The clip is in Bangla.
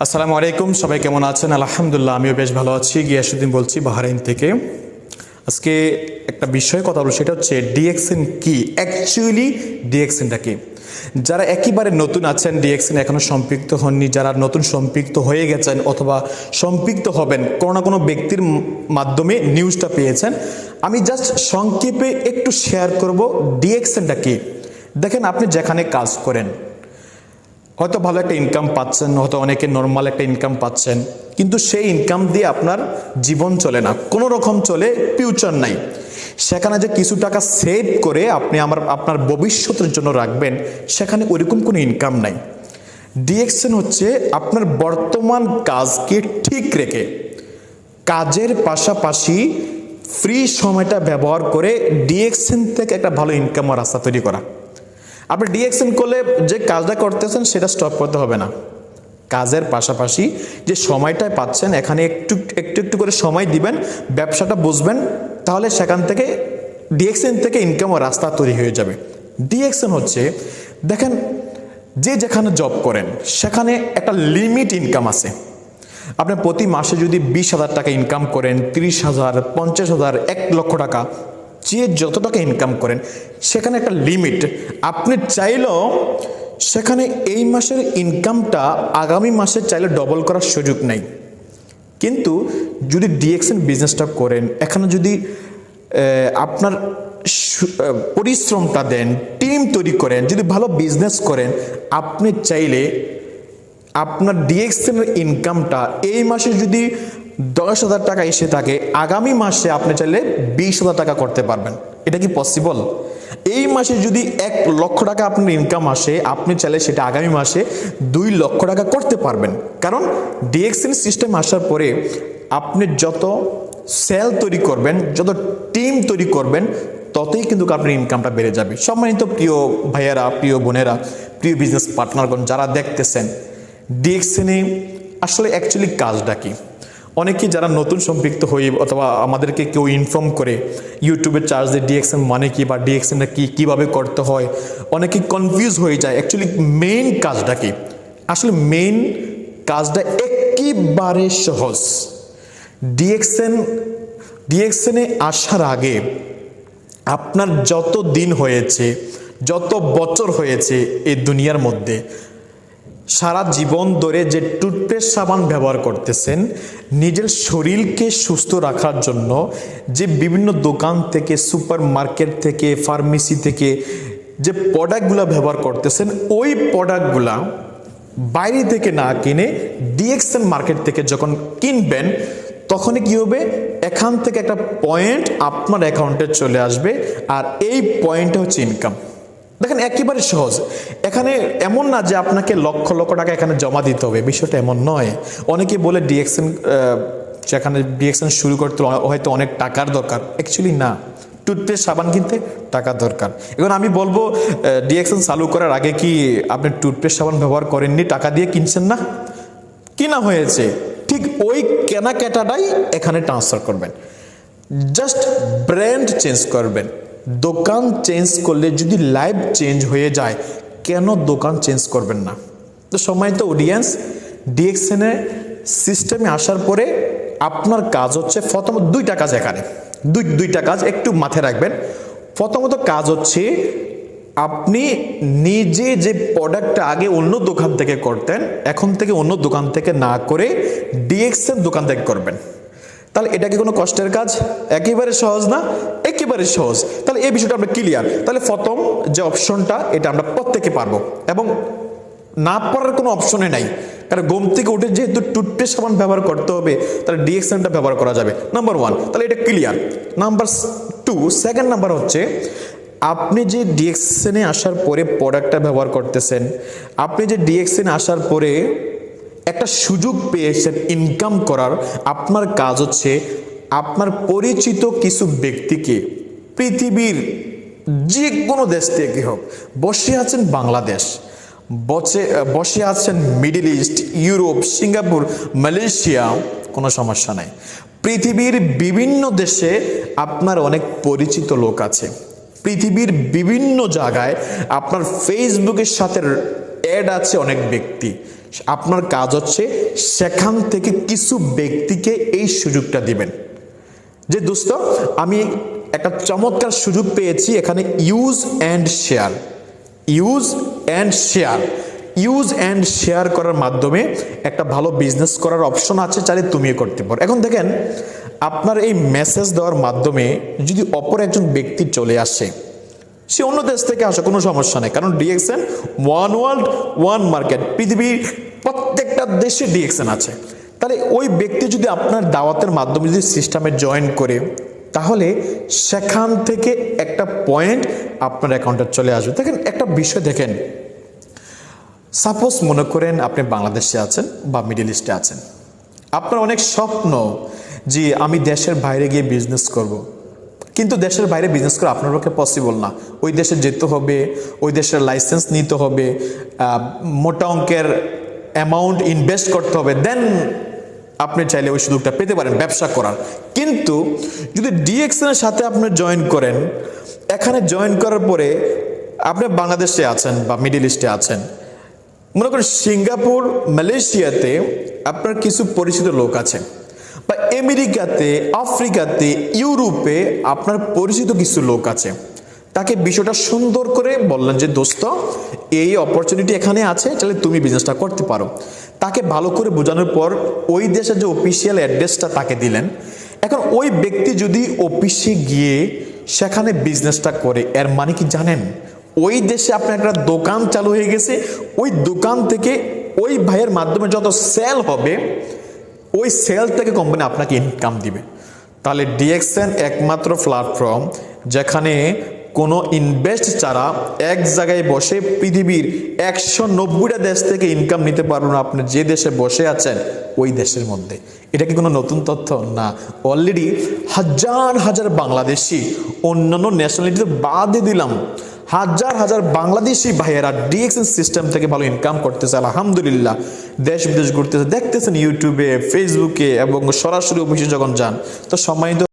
আসসালামু আলাইকুম, সবাই কেমন আছেন? আলহামদুলিল্লাহ, আমিও বেশ ভালো আছি। গিয়াসুদ্দিন বলছি, বাহারাইন থেকে। আজকে একটা বিষয়ে কথা বলব, সেটা হচ্ছে ডিএক্সএন কি? অ্যাকচুয়ালি ডিএক্সএনটা কি? যারা একেবারে নতুন আছেন, ডিএক্সএন এখনও সম্পৃক্ত হননি, যারা নতুন সম্পৃক্ত হয়ে গেছেন অথবা সম্পৃক্ত হবেন, কোনো না কোনো ব্যক্তির মাধ্যমে নিউজটা পেয়েছেন, আমি জাস্ট সংক্ষেপে একটু শেয়ার করব ডিএক্সএনটা কি। দেখেন, আপনি যেখানে কাজ করেন হয়তো ভালো একটা ইনকাম পাচ্ছেন, হয়তো অনেকে নর্মাল একটা ইনকাম পাচ্ছেন, কিন্তু সেই ইনকাম দিয়ে আপনার জীবন চলে না। কোনো রকম চলে ফিউচার নাই। সেখানে যে কিছু টাকা সেভ করে আপনি আমার, আপনার ভবিষ্যতের জন্য রাখবেন, সেখানে ওইরকম কোনো ইনকাম নাই। ডিএক্সএন হচ্ছে আপনার বর্তমান কাজকে ঠিক রেখে, কাজের পাশাপাশি ফ্রি সময়টা ব্যবহার করে ডিএক্সএন থেকে একটা ভালো ইনকামের রাস্তা তৈরি করা। আপনি ডিএক্সএন করলে যে কাজটা করতেছেন, সেটা স্টপ করতে হবে না। কাজের পাশাপাশি যে সময়টায় পাচ্ছেন, এখানে একটু একটু একটু করে সময় দিবেন, ব্যবসাটা বুঝবেন, তাহলে সেখান থেকে ডিএক্সএন থেকে ইনকামের রাস্তা তৈরি হয়ে যাবে। ডিএক্সএন হচ্ছে, দেখেন, যে যেখানে জব করেন, সেখানে একটা লিমিট ইনকাম আছে। আপনি প্রতি মাসে যদি বিশ হাজার টাকা ইনকাম করেন, তিরিশ হাজার, পঞ্চাশ হাজার, এক লক্ষ টাকা যে যত টাকা ইনকাম করেন, সেখানে একটা লিমিট আপনি চাইলেও সেখানে এই মাসের ইনকামটা আগামী মাসে চাইলে ডবল করার সুযোগ নেই। কিন্তু যদি ডিএক্সএন বিজনেসটা করেন, এখানে যদি আপনার পরিশ্রমটা দেন টিম তৈরি করেন, যদি ভালো বিজনেস করেন, আপনি চাইলে আপনার ডিএক্সএনের ইনকামটা এই মাসে যদি দশ হাজার টাকা এসে থাকে, আগামী মাসে আপনি চাইলে বিশ হাজার টাকা করতে পারবেন। এটা কি পসিবল এই মাসে যদি এক লক্ষ টাকা আপনার ইনকাম আসে, আপনি চাইলে সেটা আগামী মাসে দুই লক্ষ টাকা করতে পারবেন। কারণ ডিএক্সএন সিস্টেম আসার পরে আপনি যত সেল তৈরি করবেন, যত টিম তৈরি করবেন, ততই কিন্তু আপনার ইনকামটা বেড়ে যাবে। সম্মানিত প্রিয় ভাইয়েরা, প্রিয় বোনেরা, প্রিয় বিজনেস পার্টনারগণ যারা দেখতেছেন ডিএক্সএনে আসলে অ্যাকচুয়ালি কাজটা কি? অনেকেই যারা নতুন সম্পৃক্ত হয়ে অথবা আমাদেরকে কেউ ইনফর্ম করে ইউটিউবে চার্জ দিয়ে ডিএক্সএন মানে কি বা ডিএক্সএনটা কী, কীভাবে করতে হয়, অনেকে কনফিউজ হয়ে যায়। অ্যাকচুয়ালি মেইন কাজটা কি? আসলে মেইন কাজটা একেবারে সহজ। ডিএক্সএন ডিএক্সএনে আসার আগে আপনার যত দিন হয়েছে, যত বছর হয়েছে এই দুনিয়ার মধ্যে, সারা জীবন ধরে যে টুথপেস্ট সাবান ব্যবহার করতেছেন নিজের শরীরকে সুস্থ রাখার জন্য যে বিভিন্ন দোকান থেকে সুপার মার্কেট থেকে, ফার্মেসি থেকে যে প্রোডাক্টগুলো ব্যবহার করতেছেন, ওই প্রোডাক্টগুলা বাইরে থেকে না কিনে ডিএক্সএন মার্কেট থেকে যখন কিনবেন, তখনই কি হবে? এখান থেকে একটা পয়েন্ট আপনার অ্যাকাউন্টে চলে আসবে, আর এই পয়েন্টটা হচ্ছে ইনকাম। দেখেন, একেবারে সহজ। এখানে এমন না যে আপনাকে লক্ষ লক্ষ টাকা এখানে জমা দিতে হবে, বিষয়টা এমন নয়। অনেকে বলে ডিএক্সএন যেখানে ডিএক্সএন শুরু করতে হয়তো অনেক টাকার দরকার। অ্যাকচুয়ালি না। টুথপেস্ট, সাবান কিনতে টাকা দরকার। এখন আমি বলব ডিএক্সএন চালু করার আগে কি আপনি টুথপেস্ট, সাবান ব্যবহার করেননি? টাকা দিয়ে কিনছেন না? কিনা হয়েছে। ঠিক ওই কেনাকাটাটাই এখানে ট্রান্সফার করবেন। জাস্ট ব্র্যান্ড চেঞ্জ করবেন। দোকান চেঞ্জ করলে যদি লাইফ চেঞ্জ হয়ে যায়, কেন দোকান চেঞ্জ করবেন না? তো সম্মানিত অডিয়েন্স ডিএক্সএনের সিস্টেমে আসার পরে আপনার কাজ হচ্ছে প্রথমত দুইটা কাজ এখানে। দুই, দুইটা কাজ একটু মাথায় রাখবেন। প্রথমত কাজ হচ্ছে আপনি নিজে যে প্রোডাক্টটা আগে অন্য দোকান থেকে করতেন, এখন থেকে অন্য দোকান থেকে না করে ডিএক্সএন দোকান থেকে করবেন। তাহলে এটা কি কোনো কষ্টের কাজ? একেবারে সহজ না? একেবারে সহজ। তাহলে এই বিষয়টা আমরা ক্লিয়ার তাহলে প্রথম যে অপশনটা এটা আমরা প্রত্যেকে পারব। এবং না পারার কোনো অপশনে নাই। কারণ ঘুম থেকে উঠে যেহেতু টুথপেস্ট সাবান ব্যবহার করতে হবে, তাহলে ডিএক্সএনটা ব্যবহার করা যাবে। নাম্বার ওয়ান তাহলে এটা clear number two second number হচ্ছে, আপনি যে ডিএক্সএনে আসার পরে প্রোডাক্টটা ব্যবহার করতেছেন, আপনি যে ডিএক্সএনে আসার পরে একটা সুযোগ পেয়েছেন ইনকাম করার আপনার কাজ হচ্ছে আপনার পরিচিত কিছু ব্যক্তিকে পৃথিবীর যে কোনো দেশ থেকে হোক। বসে আছেন বাংলাদেশ, বসে বসে আছেন middle east, Europe, Singapore, Malaysia, কোনো সমস্যা নাই। পৃথিবীর বিভিন্ন দেশে আপনার অনেক পরিচিত লোক আছে। পৃথিবীর বিভিন্ন জায়গায় আপনার ফেসবুকের সাথে অ্যাড আছে অনেক ব্যক্তি। আপনার কাজ হচ্ছে সেখান থেকে কিছু ব্যক্তিকে এই সুযোগটা দিবেন। যে দোস্ত, আমি একটা চমৎকার সুযোগ পেয়েছি এখানে use and share use and share use and share করার মাধ্যমে একটা ভালো বিজনেস করার অপশন আছে, চাইলে তুমিও করতে পারো। এখন দেখেন, আপনার এই মেসেজ দেওয়ার মাধ্যমে যদি অপর একজন ব্যক্তি চলে আসে সে অন্য দেশ থেকে আসে, কোনো সমস্যা নেই। কারণ DXN one world one market পৃথিবীর প্রত্যেকটা দেশে ডিএক্সএন আছে। তাহলে ওই ব্যক্তি যদি আপনার দাওয়াতের মাধ্যমে যদি সিস্টেমে জয়েন করে, তাহলে সেখান থেকে একটা পয়েন্ট আপনার অ্যাকাউন্টে চলে আসবে। দেখেন, একটা বিষয় দেখেন। সাপোজ মনে করেন আপনি বাংলাদেশে আছেন বা মিডিল ইস্টে আছেন। আপনার অনেক স্বপ্ন যে আমি দেশের বাইরে গিয়ে বিজনেস করব। কিন্তু দেশের বাইরে বিজনেস করা আপনার পক্ষে পসিবল না। ওই দেশে যেতে হবে, ওই দেশের লাইসেন্স নিতে হবে মোটা অঙ্কের অ্যামাউন্ট ইনভেস্ট করতে হবে দেন আপনি চাইলে ওই সুযোগটা পেতে পারেন ব্যবসা করার। কিন্তু যদি ডিএক্সএনের সাথে আপনি জয়েন করেন, এখানে জয়েন করার পরে আপনি বাংলাদেশে আছেন বা মিডিল ইস্টে আছেন, মনে করেন সিঙ্গাপুর, মালয়েশিয়াতে আপনার কিছু পরিচিত লোক আছে। আমেরিকাতে, আফ্রিকাতে, ইউরোপে আপনার পরিচিত কিছু লোক আছে। তাকে বিষয়টা সুন্দর করে বললেন যে, দোস্ত, এই অপরচুনিটি এখানে আছে তাহলে তুমি বিজনেসটা করতে পারো। তাকে ভালো করে বোঝানোর পর ওই দেশের যে অফিসিয়াল অ্যাড্রেসটা তাকে দিলেন। এখন ওই ব্যক্তি যদি অফিসে গিয়ে সেখানে বিজনেসটা করে, এর মানে কি জানেন? ওই দেশে আপনার একটা দোকান চালু হয়ে গেছে, ওই দোকান থেকে ওই ভাইয়ের মাধ্যমে যত সেল হবে ওই সেল থেকে কোম্পানি আপনাকে ইনকাম দিবে। তাহলে ডিএক্সএন একমাত্র প্ল্যাটফর্ম যেখানে কোনো ইনভেস্ট ছাড়া এক জায়গায় বসে পৃথিবীর একশো নব্বইটা দেশ থেকে ইনকাম নিতে পারবেন আপনি যে দেশে বসে আছেন, ওই দেশের মধ্যে। এটা কি কোনো নতুন তথ্য? না। অলরেডি হাজার হাজার বাংলাদেশি অন্যান্য ন্যাশনালিটি বাদে দিলাম। হাজার হাজার বাংলাদেশি ভাইয়েরা ডিএক্সএন সিস্টেম থেকে ভালো ইনকাম করতেছে, আলহামদুলিল্লাহ। দেশ বিদেশ ঘুরতেছে, দেখতেছেন ইউটিউবে, ফেসবুকে এবং সরাসরি অফিসে যখন যান, তো সম্মানিত